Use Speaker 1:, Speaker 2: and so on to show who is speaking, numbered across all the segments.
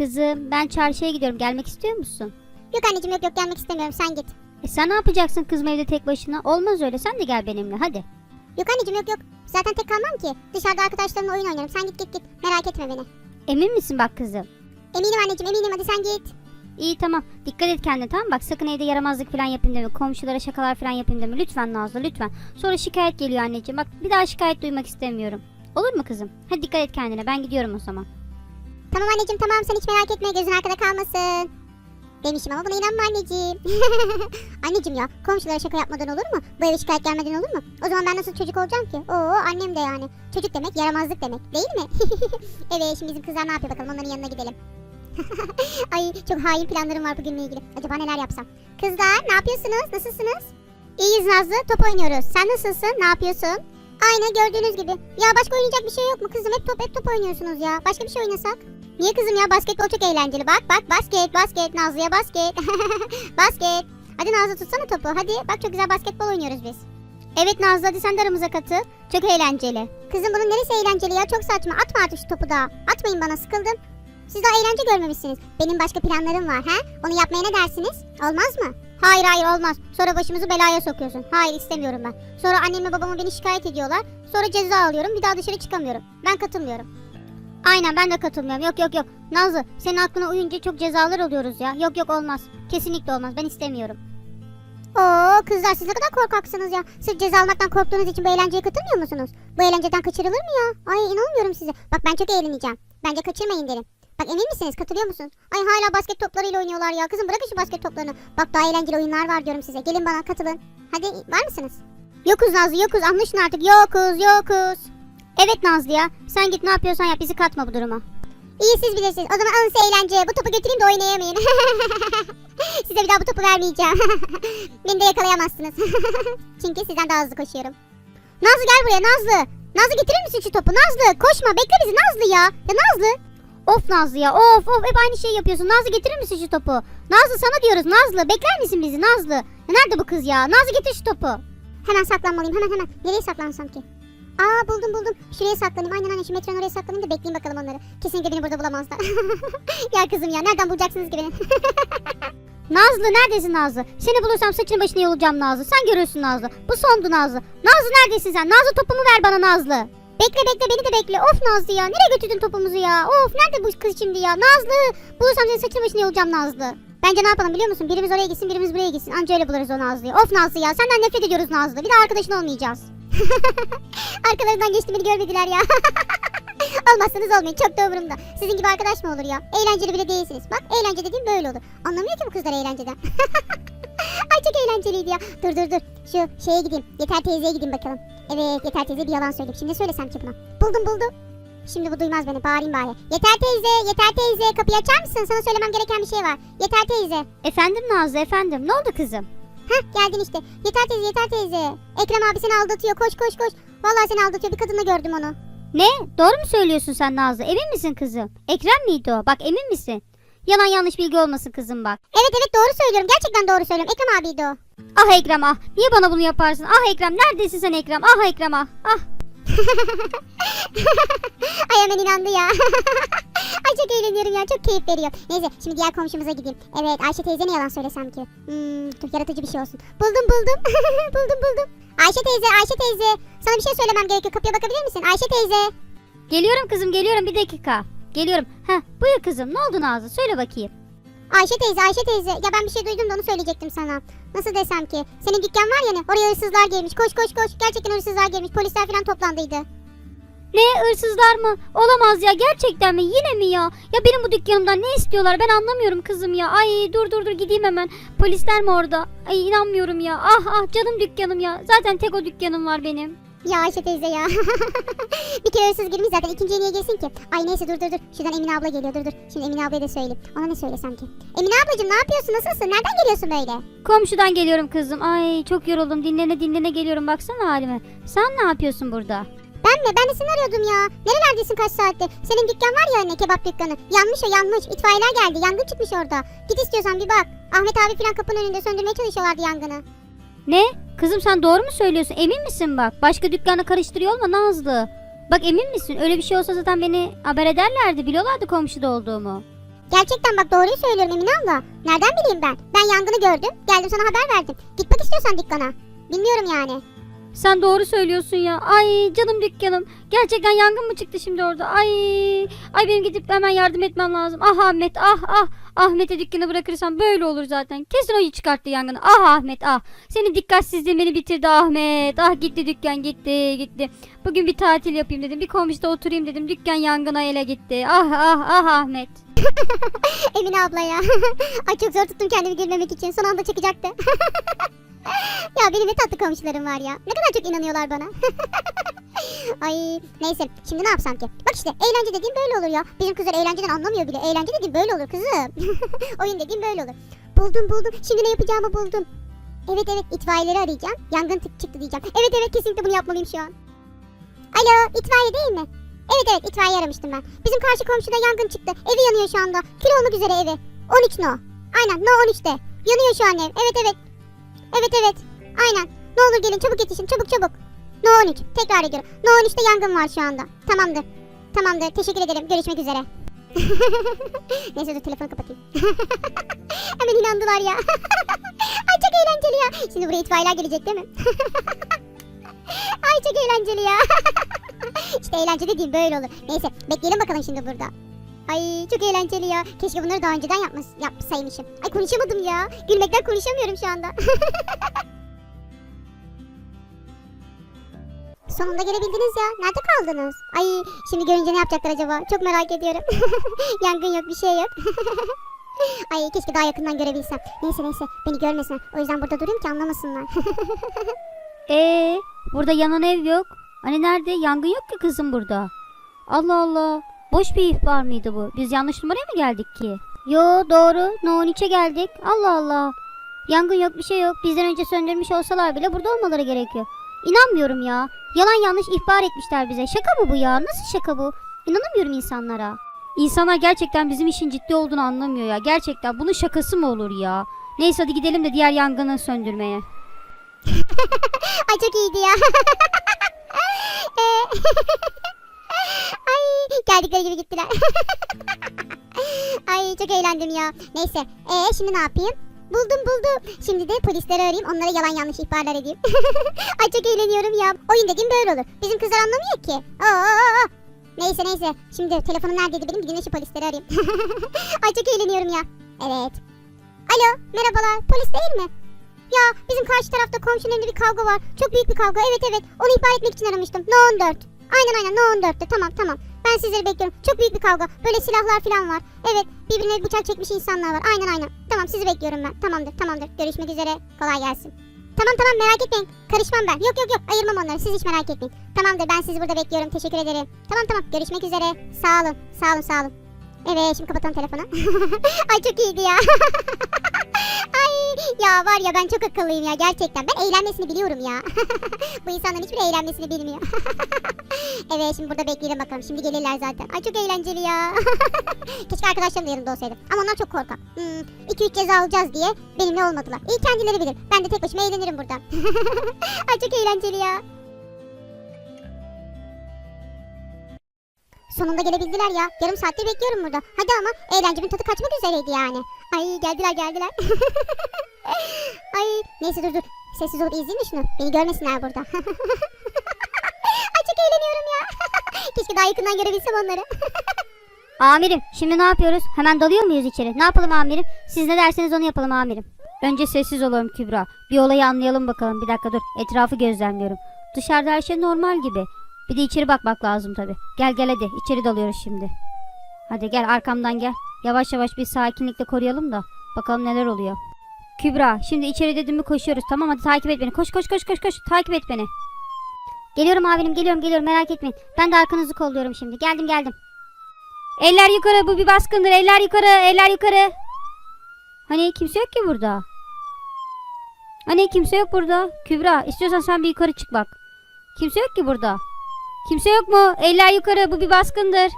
Speaker 1: Kızım ben çarşıya gidiyorum. Gelmek istiyor musun?
Speaker 2: Yok anneciğim yok yok gelmek istemiyorum sen git.
Speaker 1: E sen ne yapacaksın kızım evde tek başına? Olmaz öyle. Sen de gel benimle hadi.
Speaker 2: Yok anneciğim yok yok. Zaten tek kalmam ki. Dışarıda arkadaşlarımla oyun oynarım. Sen git git git. Merak etme beni.
Speaker 1: Emin misin bak kızım?
Speaker 2: Eminim anneciğim eminim hadi sen git.
Speaker 1: İyi tamam. Dikkat et kendine tamam? Bak sakın evde yaramazlık falan yapayım deme. Komşulara şakalar falan yapayım deme. Lütfen Nazlı lütfen. Sonra şikayet geliyor anneciğim. Bak bir daha şikayet duymak istemiyorum. Olur mu kızım? Hadi dikkat et kendine. Ben gidiyorum o zaman.
Speaker 2: Tamam anneciğim tamam sen hiç merak etme gözün arkada kalmasın. Demişim ama buna inanma anneciğim. anneciğim ya komşulara şaka yapmadan olur mu? Bu eve şikayet gelmeden olur mu? O zaman ben nasıl çocuk olacağım ki? Oo annem de yani. Çocuk demek yaramazlık demek değil mi? evet şimdi bizim kızlar ne yapıyor bakalım onların yanına gidelim. Ay çok hain planlarım var bugünle ilgili. Acaba neler yapsam? Kızlar ne yapıyorsunuz? Nasılsınız? İyiyiz Nazlı top oynuyoruz. Sen nasılsın? Ne yapıyorsun? Aynı gördüğünüz gibi. Ya başka oynayacak bir şey yok mu kızım? Hep top hep top oynuyorsunuz ya. Başka bir şey oynasak? Niye kızım ya basketbol çok eğlenceli. Bak bak basket basket Nazlı'ya basket. basket. Hadi Nazlı tutsana topu. Hadi bak çok güzel basketbol oynuyoruz biz. Evet Nazlı hadi sen de aramıza katıl. Çok eğlenceli. Kızım bunun neresi eğlenceli ya? Çok saçma. Atma artık şu topu daha. Atmayın bana sıkıldım. Siz daha eğlence görmemişsiniz. Benim başka planlarım var ha? Onu yapmaya ne dersiniz? Olmaz mı? Hayır hayır olmaz. Sonra başımızı belaya sokuyorsun. Hayır istemiyorum ben. Sonra annemle babama beni şikayet ediyorlar. Sonra ceza alıyorum. Bir daha dışarı çıkamıyorum. Ben katılmıyorum. Aynen ben de katılmıyorum. Yok yok yok. Nazlı senin aklına uyunca çok cezalar alıyoruz ya. Yok yok olmaz. Kesinlikle olmaz. Ben istemiyorum. Oo kızlar siz ne kadar korkaksınız ya. Sırf ceza almaktan korktuğunuz için bu eğlenceye katılmıyor musunuz? Bu eğlenceden kaçırılır mı ya? Ay inanmıyorum size. Bak ben çok eğleneceğim. Bence kaçırmayın derim. Bak emin misiniz? Katılıyor musunuz? Ay hala basket toplarıyla oynuyorlar ya. Kızım bırakın şu basket toplarını. Bak daha eğlenceli oyunlar var diyorum size. Gelin bana katılın. Hadi var mısınız? Yokuz Nazlı yokuz. Anlaşın artık. Yokuz yokuz. Evet Nazlı ya. Sen git ne yapıyorsan yap. Bizi katma bu duruma. İyi siz bilirsiniz. O zaman alın size eğlence. Bu topu götüreyim de oynayamayın. Size bir daha bu topu vermeyeceğim. Beni de yakalayamazsınız. Çünkü sizden daha hızlı koşuyorum. Nazlı gel buraya Nazlı. Nazlı getirir misin şu topu? Nazlı koşma bekle bizi Nazlı ya. Ya Nazlı.
Speaker 1: Of Nazlı ya of of hep aynı şeyi yapıyorsun. Nazlı getirir misin şu topu? Nazlı sana diyoruz Nazlı bekler misin bizi Nazlı? Ya nerede bu kız ya? Nazlı getir şu topu.
Speaker 2: Hemen saklanmalıyım hemen hemen. Nereye saklansam ki? Aa buldum buldum. Şuraya saklanayım. Aynen aynen şu metronun oraya saklanayım da bekleyeyim bakalım onları. Kesinlikle beni burada bulamazlar. ya kızım ya nereden bulacaksınız ki beni?
Speaker 1: Nazlı neredesin Nazlı? Seni bulursam saçını başını yolacağım Nazlı. Sen görürsün Nazlı. Bu sondu Nazlı. Nazlı neredesin sen? Nazlı topumu ver bana Nazlı.
Speaker 2: bekle bekle beni de bekle. Of Nazlı ya. Nereye götürdün topumuzu ya? Of nerede bu kız şimdi ya? Nazlı. Bulursam senin saçını başını yolacağım Nazlı. Bence ne yapalım biliyor musun? Birimiz oraya gitsin birimiz buraya gitsin. Anca öyle buluruz o Nazlı'yı. Of Nazlı ya. Senden nefret ediyoruz Nazlı. Bir daha arkadaşın olmayacağız. Arkalarından geçti beni görmediler ya. Olmazsanız olmayın çok da umurumda. Sizin gibi arkadaş mı olur ya? Eğlenceli bile değilsiniz. Bak eğlence dediğim böyle olur. Anlamıyor ki bu kızlar eğlenceden. Ay çok eğlenceliydi ya. Dur dur dur. Şu şeye gideyim. Yeter teyzeye gideyim bakalım. Evet Yeter teyze bir yalan söyleyeyim. Şimdi ne söylesem ki buna? Buldum buldum. Şimdi bu duymaz beni. Bağırayım bari. Yeter teyze, Yeter teyze. Kapıyı açar mısın? Sana söylemem gereken bir şey var. Yeter teyze.
Speaker 1: Efendim Nazlı efendim. Ne oldu kızım?
Speaker 2: Heh geldin işte. Yeter teyze, Yeter teyze. Ekrem abi seni aldatıyor. Koş koş koş. Vallahi seni aldatıyor. Bir kadınla gördüm onu.
Speaker 1: Ne? Doğru mu söylüyorsun sen Nazlı? Emin misin kızım? Ekrem miydi o? Bak emin misin? Yalan yanlış bilgi olmasın kızım bak.
Speaker 2: Evet evet doğru söylüyorum. Gerçekten doğru söylüyorum. Ekrem abiydi o.
Speaker 1: Ah Ekrem ah. Niye bana bunu yaparsın? Ah Ekrem neredesin sen Ekrem? Ah Ekrem ah. Ah.
Speaker 2: Ay hemen inandı ya. Ay çok eğleniyorum ya. Çok keyif veriyor. Neyse şimdi diğer komşumuza gideyim. Evet Ayşe teyze ne yalan söylesem ki? Hmm, dur yaratıcı bir şey olsun. Buldum buldum. buldum buldum. Ayşe teyze Ayşe teyze. Sana bir şey söylemem gerekiyor. Kapıya bakabilir misin? Ayşe teyze.
Speaker 1: Geliyorum kızım geliyorum bir dakika. Geliyorum. Heh buyur kızım ne oldu Nazlı? Söyle bakayım.
Speaker 2: Ayşe teyze Ayşe teyze. Ya ben bir şey duydum da onu söyleyecektim sana. Nasıl desem ki? Senin dükkan var ya ne? Oraya hırsızlar gelmiş. Koş koş koş. Gerçekten hırsızlar gelmiş. Polisler falan toplandıydı.
Speaker 1: Ne hırsızlar mı? Olamaz ya gerçekten mi? Yine mi ya? Ya benim bu dükkanımdan ne istiyorlar? Ben anlamıyorum kızım ya. Ay dur dur dur gideyim hemen. Polisler mi orada? Ay inanmıyorum ya. Ah ah canım dükkanım ya. Zaten tek o dükkanım var benim.
Speaker 2: Ya Ayşe teyze ya. bir kere hırsız girmiş zaten ikinciye niye girsin ki? Ay neyse dur dur dur. Şuradan Emine abla geliyor dur dur. Şimdi Emine ablaya da söyleyeyim. Ona ne söylesem ki? Emine ablacığım ne yapıyorsun? Nasılsın? Nereden geliyorsun böyle?
Speaker 1: Komşudan geliyorum kızım. Ay çok yoruldum. Dinlene dinlene geliyorum. Baksana halime. Sen ne yapıyorsun burada?
Speaker 2: Mi? Ben de seni arıyordum ya. Nerelerdesin kaç saattir? Senin dükkan var ya anne kebap dükkanı. Yanmış o yanmış. İtfaiyeler geldi. Yangın çıkmış orada. Git istiyorsan bir bak. Ahmet abi falan kapının önünde söndürmeye çalışıyorlardı yangını.
Speaker 1: Ne? Kızım sen doğru mu söylüyorsun? Emin misin bak? Başka dükkanı karıştırıyor olma Nazlı. Bak emin misin? Öyle bir şey olsa zaten beni haber ederlerdi. Biliyorlardı komşuda olduğumu.
Speaker 2: Gerçekten bak doğruyu söylüyorum Emine abla. Nereden bileyim ben? Ben yangını gördüm. Geldim sana haber verdim. Git bak istiyorsan dükkana. Bilmiyorum yani.
Speaker 1: Sen doğru söylüyorsun ya. Ay canım dükkanım. Gerçekten yangın mı çıktı şimdi orada? Ay. Ay benim gidip hemen yardım etmem lazım. Ah Ahmet ah ah. Ahmet'e dükkanı bırakırsam böyle olur zaten. Kesin o çıkarttı yangını. Ah Ahmet ah. Senin dikkatsizliğin beni bitirdi Ahmet. Ah gitti dükkan gitti gitti. Bugün bir tatil yapayım dedim. Bir komşuda oturayım dedim. Dükkan yangına ele gitti. Ah ah ah Ahmet.
Speaker 2: Emine abla ya. Ay çok zor tuttum kendimi gülmemek için. Son anda çıkacaktı. ya benim ne tatlı komşularım var ya. Ne kadar çok inanıyorlar bana. Ay neyse şimdi ne yapsam ki? Bak işte eğlence dediğim böyle olur ya. Bizim kızlar eğlenceden anlamıyor bile. Eğlence dediğim böyle olur kızım. Oyun dediğim böyle olur. Buldum buldum. Şimdi ne yapacağımı buldum. Evet evet itfaiyeleri arayacağım. Yangın çıktı diyeceğim. Evet evet kesinlikle bunu yapmalıyım şu an. Alo itfaiye değil mi? Evet evet itfaiye aramıştım ben. Bizim karşı komşuda yangın çıktı. Evi yanıyor şu anda. Kül olmak üzere evi. 13 no. Aynen no 13'te. Yanıyor şu an ev. Evet evet. Evet evet. Aynen. Ne olur gelin çabuk yetişin çabuk çabuk. No 13. Tekrar ediyorum. No 13'te yangın var şu anda. Tamamdır. Tamamdır. Teşekkür ederim. Görüşmek üzere. Neyse dur telefonu kapatayım. Hemen inandılar ya. Ay çok eğlenceli ya. Şimdi buraya itfaiyeler gelecek değil mi? Ay çok eğlenceli ya. işte eğlence dediğim böyle olur. Neyse bekleyelim bakalım şimdi burada. Ay çok eğlenceli ya. Keşke bunları daha önceden yapmış, yapsaymışım. Ay konuşamadım ya. Gülmekten konuşamıyorum şu anda. Sonunda gelebildiniz ya. Nerede kaldınız? Ay şimdi görünce ne yapacaklar acaba? Çok merak ediyorum. Yangın yok bir şey yok. Ay keşke daha yakından görebilsem. Neyse neyse beni görmesinler. O yüzden burada durayım ki anlamasınlar.
Speaker 1: Ee, burada yanan ev yok. Hani nerede? Yangın yok ki kızım burada. Allah Allah. Boş bir ihbar mıydı bu? Biz yanlış numaraya mı geldik ki? Yo doğru. No 13'e geldik. Allah Allah. Yangın yok bir şey yok. Bizden önce söndürmüş olsalar bile burada olmaları gerekiyor. İnanmıyorum ya. Yalan yanlış ihbar etmişler bize. Şaka mı bu ya? Nasıl şaka bu? İnanamıyorum insanlara. İnsanlar gerçekten bizim işin ciddi olduğunu anlamıyor ya. Gerçekten bunun şakası mı olur ya? Neyse hadi gidelim de diğer yangını söndürmeye.
Speaker 2: Ay çok iyiydi ya. Ay geldikleri gibi gittiler. Ay çok eğlendim ya. Neyse. Ee şimdi ne yapayım? Buldum buldum. Şimdi de polisleri arayayım. Onlara yalan yanlış ihbarlar edeyim. Ay çok eğleniyorum ya. Oyun dediğim böyle olur. Bizim kızlar anlamıyor ki. Aa, Neyse neyse. Şimdi telefonum neredeydi benim? Bir dinle şu polisleri arayayım. Ay çok eğleniyorum ya. Evet. Alo merhabalar. Polis değil mi? Ya bizim karşı tarafta komşunun evinde bir kavga var. Çok büyük bir kavga. Evet evet. Onu ihbar etmek için aramıştım. No 14. Aynen aynen No 14'te. Tamam tamam. Ben sizleri bekliyorum. Çok büyük bir kavga. Böyle silahlar falan var. Evet. Birbirine bıçak çekmiş insanlar var. Aynen aynen. Tamam sizi bekliyorum ben. Tamamdır tamamdır. Görüşmek üzere. Kolay gelsin. Tamam tamam merak etmeyin. Karışmam ben. Yok yok yok. Ayırmam onları. Siz hiç merak etmeyin. Tamamdır ben sizi burada bekliyorum. Teşekkür ederim. Tamam tamam. Görüşmek üzere. Sağ olun. Sağ olun sağ olun. Evet şimdi kapatalım telefonu. Ay çok iyiydi ya. Ya var ya ben çok akıllıyım ya gerçekten. Ben eğlenmesini biliyorum ya. Bu insanların hiçbir eğlenmesini bilmiyor. evet şimdi burada bekleyelim bakalım. Şimdi gelirler zaten. Ay çok eğlenceli ya. Keşke arkadaşlarım da yanımda olsaydı. Ama onlar çok korkak. 2-3 hmm, ceza alacağız diye benimle olmadılar. İyi kendileri bilir. Ben de tek başıma eğlenirim burada. Ay çok eğlenceli ya. Sonunda gelebildiler ya. Yarım saattir bekliyorum burada. Hadi ama eğlencemin tadı kaçmak üzereydi yani. Ay geldiler geldiler. Ay neyse dur dur. Sessiz olup izleyin şunu. Beni görmesinler burada. Ay çok eğleniyorum ya. Keşke daha yakından görebilsem onları.
Speaker 1: Amirim şimdi ne yapıyoruz? Hemen dalıyor muyuz içeri? Ne yapalım amirim? Siz ne derseniz onu yapalım amirim. Önce sessiz olalım Kübra. Bir olayı anlayalım bakalım. Bir dakika dur. Etrafı gözlemliyorum. Dışarıda her şey normal gibi. Bir de içeri bakmak lazım tabi. Gel gel hadi. İçeri dalıyoruz şimdi. Hadi gel arkamdan gel. Yavaş yavaş bir sakinlikle koruyalım da. Bakalım neler oluyor. Kübra şimdi içeri dedim mi koşuyoruz tamam hadi takip et beni. Koş koş koş koş koş. Takip et beni. Geliyorum amirim geliyorum geliyorum merak etmeyin. Ben de arkanızı kolluyorum şimdi. Geldim geldim. Eller yukarı bu bir baskındır. Eller yukarı eller yukarı. Hani kimse yok ki burada. Hani kimse yok burada. Kübra istiyorsan sen bir yukarı çık bak. Kimse yok ki burada. Kimse yok mu? Eller yukarı bu bir baskındır.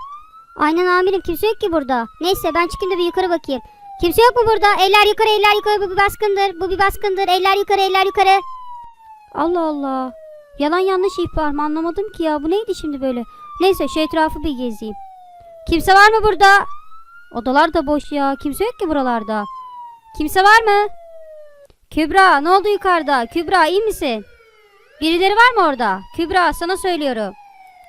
Speaker 1: Aynen amirim kimse yok ki burada. Neyse ben çıkayım da bir yukarı bakayım. Kimse yok mu burada? Eller yukarı eller yukarı bu bir baskındır. Bu bir baskındır. Eller yukarı eller yukarı. Allah Allah. Yalan yanlış ihbar mı anlamadım ki ya. Bu neydi şimdi böyle? Neyse şu etrafı bir gezeyim. Kimse var mı burada? Odalar da boş ya. Kimse yok ki buralarda. Kimse var mı? Kübra ne oldu yukarıda? Kübra iyi misin? Birileri var mı orada? Kübra sana söylüyorum.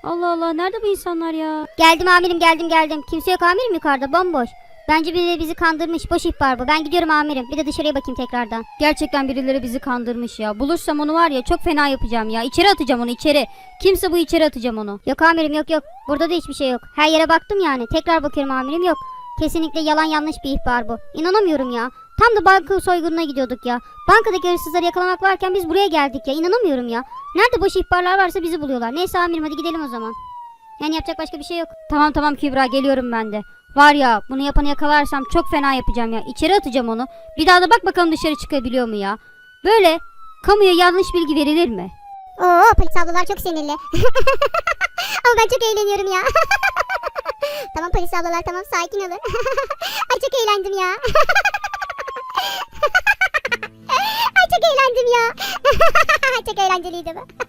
Speaker 1: Allah Allah nerede bu insanlar ya? Geldim amirim geldim geldim. Kimse yok amirim yukarıda bomboş. Bence birileri bizi kandırmış. Boş ihbar bu. Ben gidiyorum amirim. Bir de dışarıya bakayım tekrardan. Gerçekten birileri bizi kandırmış ya. Bulursam onu var ya çok fena yapacağım ya. İçeri atacağım onu içeri. Kimse bu içeri atacağım onu. Yok amirim yok yok. Burada da hiçbir şey yok. Her yere baktım yani. Tekrar bakıyorum amirim yok. Kesinlikle yalan yanlış bir ihbar bu. İnanamıyorum ya. Tam da banka soygununa gidiyorduk ya. Bankadaki hırsızları yakalamak varken biz buraya geldik ya. İnanamıyorum ya. Nerede boş ihbarlar varsa bizi buluyorlar. Neyse amirim hadi gidelim o zaman. Yani yapacak başka bir şey yok. Tamam tamam Kübra geliyorum ben de. Var ya bunu yapanı yakalarsam çok fena yapacağım ya. İçeri atacağım onu. Bir daha da bak bakalım dışarı çıkabiliyor mu ya. Böyle kamuya yanlış bilgi verilir mi?
Speaker 2: Oo polis ablalar çok sinirli. Ama ben çok eğleniyorum ya. tamam polis ablalar tamam sakin olun. Ay çok eğlendim ya. Ay çok eğlendim ya. çok eğlenceliydi bu.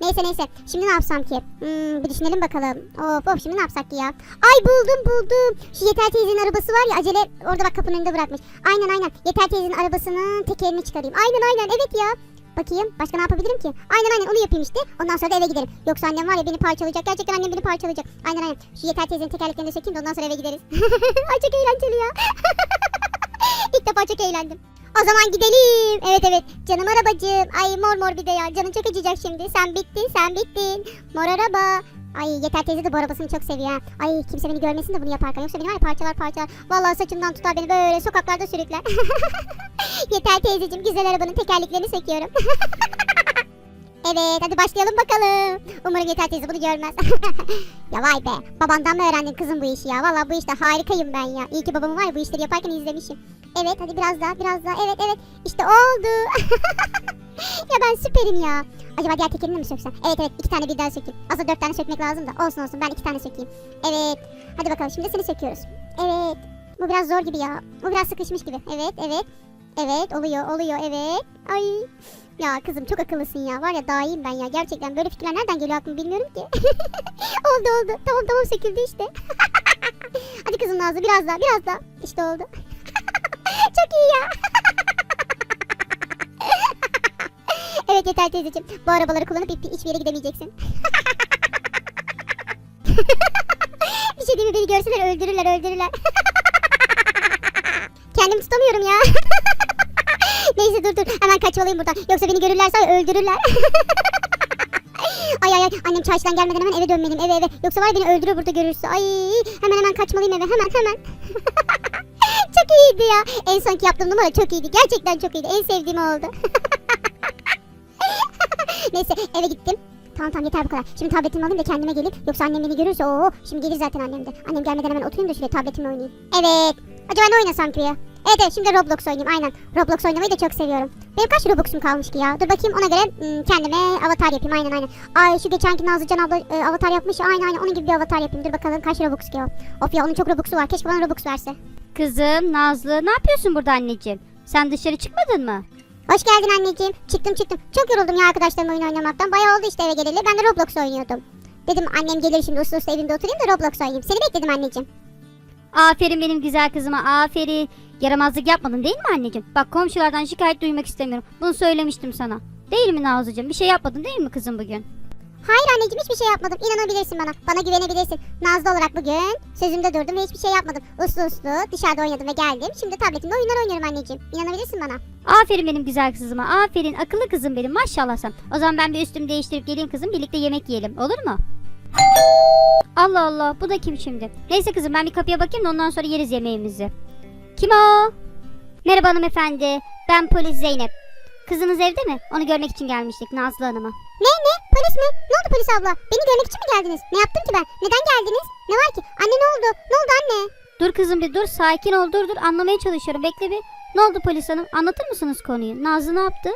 Speaker 2: Neyse neyse. Şimdi ne yapsam ki? Hmm, bir düşünelim bakalım. Of of şimdi ne yapsak ki ya? Ay buldum buldum. Şu Yeter teyzenin arabası var ya acele orada bak kapının önünde bırakmış. Aynen aynen. Yeter teyzenin arabasının tekerini çıkarayım. Aynen aynen evet ya. Bakayım başka ne yapabilirim ki? Aynen aynen onu yapayım işte. Ondan sonra da eve giderim. Yoksa annem var ya beni parçalayacak. Gerçekten annem beni parçalayacak. Aynen aynen. Şu Yeter teyzenin tekerleklerini sökeyim de ondan sonra eve gideriz. Ay çok eğlenceli ya. İlk defa çok eğlendim. O zaman gidelim. Evet evet. Canım arabacığım. Ay mor mor bir de ya. Canım çok acıyacak şimdi. Sen bittin sen bittin. Mor araba. Ay yeter teyze de bu arabasını çok seviyor. Ay kimse beni görmesin de bunu yaparken. Yoksa beni var parçalar parçalar. Vallahi saçımdan tutar beni böyle sokaklarda sürükler. yeter teyzeciğim güzel arabanın tekerleklerini söküyorum. evet hadi başlayalım bakalım. Umarım yeter teyze bunu görmez. ya vay be. Babandan mı öğrendin kızım bu işi ya? Vallahi bu işte harikayım ben ya. İyi ki babamın var bu işleri yaparken izlemişim. Evet hadi biraz daha biraz daha. Evet evet. İşte oldu. ya ben süperim ya. Acaba diğer tekerini mi söksem? Evet evet iki tane birden sökeyim. Aslında dört tane sökmek lazım da. Olsun olsun ben iki tane sökeyim. Evet. Hadi bakalım şimdi seni söküyoruz. Evet. Bu biraz zor gibi ya. Bu biraz sıkışmış gibi. Evet evet. Evet oluyor oluyor evet. Ay. Ya kızım çok akıllısın ya. Var ya daha iyiyim ben ya. Gerçekten böyle fikirler nereden geliyor aklıma bilmiyorum ki. oldu oldu. Tamam tamam söküldü işte. Hadi kızım Nazlı biraz daha biraz daha. İşte oldu. çok iyi ya. evet yeter teyzeciğim. Bu arabaları kullanıp hiç- hiçbir yere gidemeyeceksin. bir şey değil mi beni görseler öldürürler öldürürler. Kendimi tutamıyorum ya. Neyse dur dur hemen kaçmalıyım buradan. Yoksa beni görürlerse öldürürler. ay ay ay annem çarşıdan gelmeden hemen eve dönmeliyim eve eve. Yoksa var beni öldürür burada görürse. Ay hemen hemen kaçmalıyım eve hemen hemen. çok iyiydi ya. En sonki yaptığım numara çok iyiydi. Gerçekten çok iyiydi. En sevdiğim oldu. Neyse eve gittim. Tamam tamam yeter bu kadar. Şimdi tabletimi alayım da kendime gelip yoksa annem beni görürse ooo şimdi gelir zaten annem de. Annem gelmeden hemen oturayım da şuraya tabletimi oynayayım. Evet. Acaba ne oynasam ki ya? Evet evet şimdi Roblox oynayayım aynen. Roblox oynamayı da çok seviyorum. Benim kaç Robux'um kalmış ki ya? Dur bakayım ona göre hmm, kendime avatar yapayım aynen aynen. Ay şu geçenki Nazlıcan abla e, avatar yapmış aynen aynen onun gibi bir avatar yapayım. Dur bakalım kaç Robux ki o. Of ya onun çok Robux'u var keşke bana Robux verse.
Speaker 1: Kızım Nazlı ne yapıyorsun burada anneciğim? Sen dışarı çıkmadın mı?
Speaker 2: Hoş geldin anneciğim. Çıktım çıktım. Çok yoruldum ya arkadaşlarımla oyun oynamaktan. Bayağı oldu işte eve geleli. Ben de Roblox oynuyordum. Dedim annem gelir şimdi uslu uslu evimde oturayım da Roblox oynayayım. Seni bekledim anneciğim.
Speaker 1: Aferin benim güzel kızıma aferin. Yaramazlık yapmadın değil mi anneciğim? Bak komşulardan şikayet duymak istemiyorum. Bunu söylemiştim sana. Değil mi Nazlıcığım? Bir şey yapmadın değil mi kızım bugün?
Speaker 2: Hayır anneciğim hiçbir şey yapmadım. İnanabilirsin bana. Bana güvenebilirsin. Nazlı olarak bugün sözümde durdum ve hiçbir şey yapmadım. Uslu uslu dışarıda oynadım ve geldim. Şimdi tabletimde oyunlar oynuyorum anneciğim. İnanabilirsin bana.
Speaker 1: Aferin benim güzel kızıma. Aferin akıllı kızım benim maşallah sen. O zaman ben bir üstümü değiştirip geleyim kızım birlikte yemek yiyelim olur mu? Allah Allah bu da kim şimdi? Neyse kızım ben bir kapıya bakayım da ondan sonra yeriz yemeğimizi. Kim o? Merhaba hanımefendi. Ben polis Zeynep. Kızınız evde mi? Onu görmek için gelmiştik Nazlı Hanım'a.
Speaker 2: Ne ne? Polis mi? Ne oldu polis abla? Beni görmek için mi geldiniz? Ne yaptım ki ben? Neden geldiniz? Ne var ki? Anne ne oldu? Ne oldu anne?
Speaker 1: Dur kızım bir dur sakin ol dur dur anlamaya çalışıyorum bekle bir. Ne oldu polis hanım anlatır mısınız konuyu? Nazlı ne yaptı?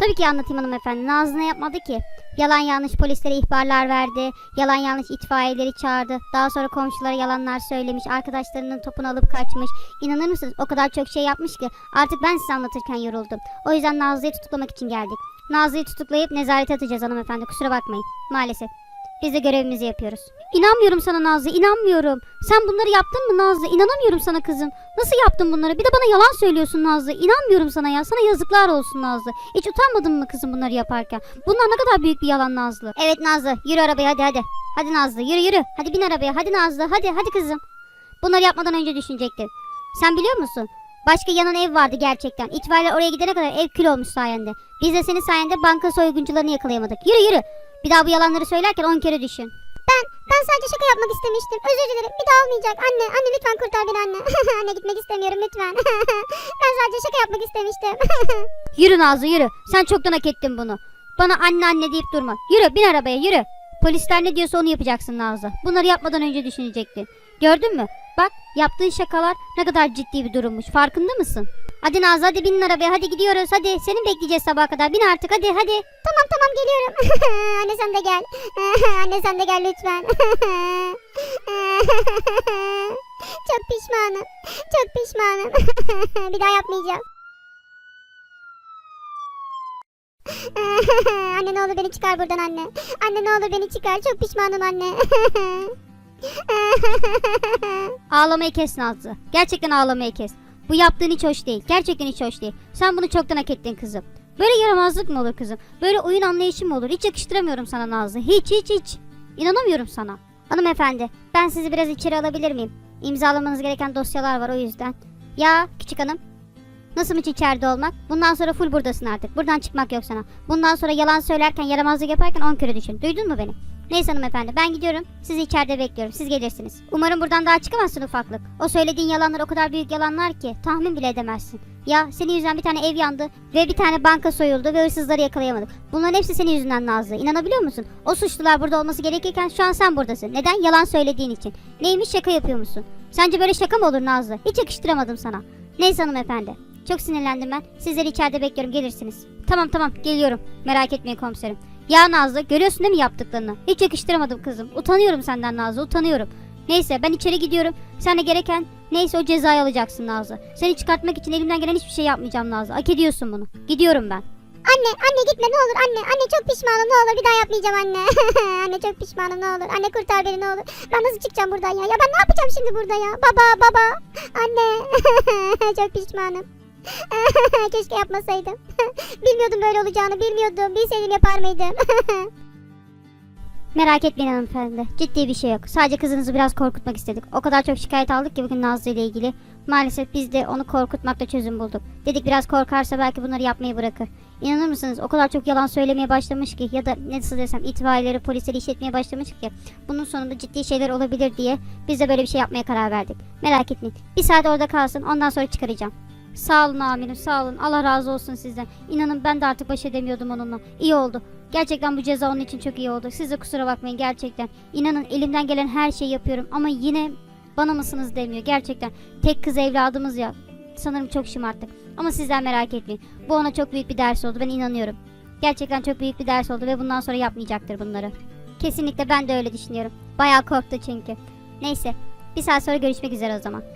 Speaker 1: Tabii ki anlatayım hanımefendi. Nazlı ne yapmadı ki? Yalan yanlış polislere ihbarlar verdi. Yalan yanlış itfaiyeleri çağırdı. Daha sonra komşulara yalanlar söylemiş. Arkadaşlarının topunu alıp kaçmış. İnanır mısınız? O kadar çok şey yapmış ki. Artık ben size anlatırken yoruldum. O yüzden Nazlı'yı tutuklamak için geldik. Nazlı'yı tutuklayıp nezarete atacağız hanımefendi. Kusura bakmayın. Maalesef. Biz de görevimizi yapıyoruz. İnanmıyorum sana Nazlı, inanmıyorum. Sen bunları yaptın mı Nazlı? İnanamıyorum sana kızım. Nasıl yaptın bunları? Bir de bana yalan söylüyorsun Nazlı. İnanmıyorum sana ya. Sana yazıklar olsun Nazlı. Hiç utanmadın mı kızım bunları yaparken? Bunlar ne kadar büyük bir yalan Nazlı. Evet Nazlı, yürü arabaya hadi hadi. Hadi Nazlı, yürü yürü. Hadi bin arabaya. Hadi Nazlı, hadi hadi kızım. Bunları yapmadan önce düşünecektin. Sen biliyor musun? Başka yanan ev vardı gerçekten. İtfaiyeler oraya gidene kadar ev kül olmuş sayende. Biz de senin sayende banka soyguncularını yakalayamadık. Yürü yürü. Bir daha bu yalanları söylerken on kere düşün.
Speaker 2: Ben, ben sadece şaka yapmak istemiştim. Özür dilerim. Bir daha olmayacak. Anne, anne lütfen kurtar beni anne. anne gitmek istemiyorum lütfen. ben sadece şaka yapmak istemiştim.
Speaker 1: Yürü Nazlı yürü. Sen çoktan hak ettin bunu. Bana anne anne deyip durma. Yürü bin arabaya yürü. Polisler ne diyorsa onu yapacaksın Nazlı. Bunları yapmadan önce düşünecektin. Gördün mü? Bak yaptığın şakalar ne kadar ciddi bir durummuş. Farkında mısın? Hadi Nazlı hadi binin arabaya hadi gidiyoruz hadi. Seni bekleyeceğiz sabaha kadar. Bin artık hadi hadi.
Speaker 2: tamam tamam geliyorum. anne sen de gel. anne sen de gel lütfen. Çok pişmanım. Çok pişmanım. Bir daha yapmayacağım. anne ne olur beni çıkar buradan anne. Anne ne olur beni çıkar. Çok pişmanım anne.
Speaker 1: Ağlamayı kes Nazlı. Gerçekten ağlamayı kes. Bu yaptığın hiç hoş değil. Gerçekten hiç hoş değil. Sen bunu çoktan hak ettin kızım. Böyle yaramazlık mı olur kızım? Böyle oyun anlayışı mı olur? Hiç yakıştıramıyorum sana Nazlı. Hiç hiç hiç. İnanamıyorum sana. Hanımefendi ben sizi biraz içeri alabilir miyim? İmzalamanız gereken dosyalar var o yüzden. Ya küçük hanım. Nasılmış içeride olmak? Bundan sonra full buradasın artık. Buradan çıkmak yok sana. Bundan sonra yalan söylerken, yaramazlık yaparken on kere düşün. Duydun mu beni? Neyse hanımefendi ben gidiyorum. Sizi içeride bekliyorum. Siz gelirsiniz. Umarım buradan daha çıkamazsın ufaklık. O söylediğin yalanlar o kadar büyük yalanlar ki tahmin bile edemezsin. Ya senin yüzünden bir tane ev yandı ve bir tane banka soyuldu ve hırsızları yakalayamadık. Bunların hepsi senin yüzünden Nazlı. İnanabiliyor musun? O suçlular burada olması gerekirken şu an sen buradasın. Neden? Yalan söylediğin için. Neymiş şaka yapıyor musun? Sence böyle şaka mı olur Nazlı? Hiç yakıştıramadım sana. Neyse hanımefendi. Çok sinirlendim ben. Sizleri içeride bekliyorum gelirsiniz. Tamam tamam geliyorum. Merak etmeyin komiserim. Ya Nazlı görüyorsun değil mi yaptıklarını? Hiç yakıştıramadım kızım. Utanıyorum senden Nazlı utanıyorum. Neyse ben içeri gidiyorum. Sen de gereken neyse o cezayı alacaksın Nazlı. Seni çıkartmak için elimden gelen hiçbir şey yapmayacağım Nazlı. Hak ediyorsun bunu. Gidiyorum ben.
Speaker 2: Anne, anne gitme ne olur anne. Anne çok pişmanım ne olur bir daha yapmayacağım anne. anne çok pişmanım ne olur. Anne kurtar beni ne olur. Ben nasıl çıkacağım buradan ya? Ya ben ne yapacağım şimdi burada ya? Baba, baba. Anne. çok pişmanım. Keşke yapmasaydım. bilmiyordum böyle olacağını bilmiyordum. Bilseydim yapar mıydım?
Speaker 1: Merak etmeyin hanımefendi. Ciddi bir şey yok. Sadece kızınızı biraz korkutmak istedik. O kadar çok şikayet aldık ki bugün Nazlı ile ilgili. Maalesef biz de onu korkutmakta çözüm bulduk. Dedik biraz korkarsa belki bunları yapmayı bırakır. İnanır mısınız o kadar çok yalan söylemeye başlamış ki ya da nasıl desem itfaiyeleri polisleri işletmeye başlamış ki bunun sonunda ciddi şeyler olabilir diye biz de böyle bir şey yapmaya karar verdik. Merak etmeyin. Bir saat orada kalsın ondan sonra çıkaracağım. Sağ olun amirim sağ olun. Allah razı olsun sizden. İnanın ben de artık baş edemiyordum onunla. İyi oldu. Gerçekten bu ceza onun için çok iyi oldu. Siz de kusura bakmayın gerçekten. İnanın elimden gelen her şeyi yapıyorum ama yine bana mısınız demiyor. Gerçekten tek kız evladımız ya. Sanırım çok şımarttık. Ama sizden merak etmeyin. Bu ona çok büyük bir ders oldu. Ben inanıyorum. Gerçekten çok büyük bir ders oldu ve bundan sonra yapmayacaktır bunları. Kesinlikle ben de öyle düşünüyorum. Bayağı korktu çünkü. Neyse. Bir saat sonra görüşmek üzere o zaman.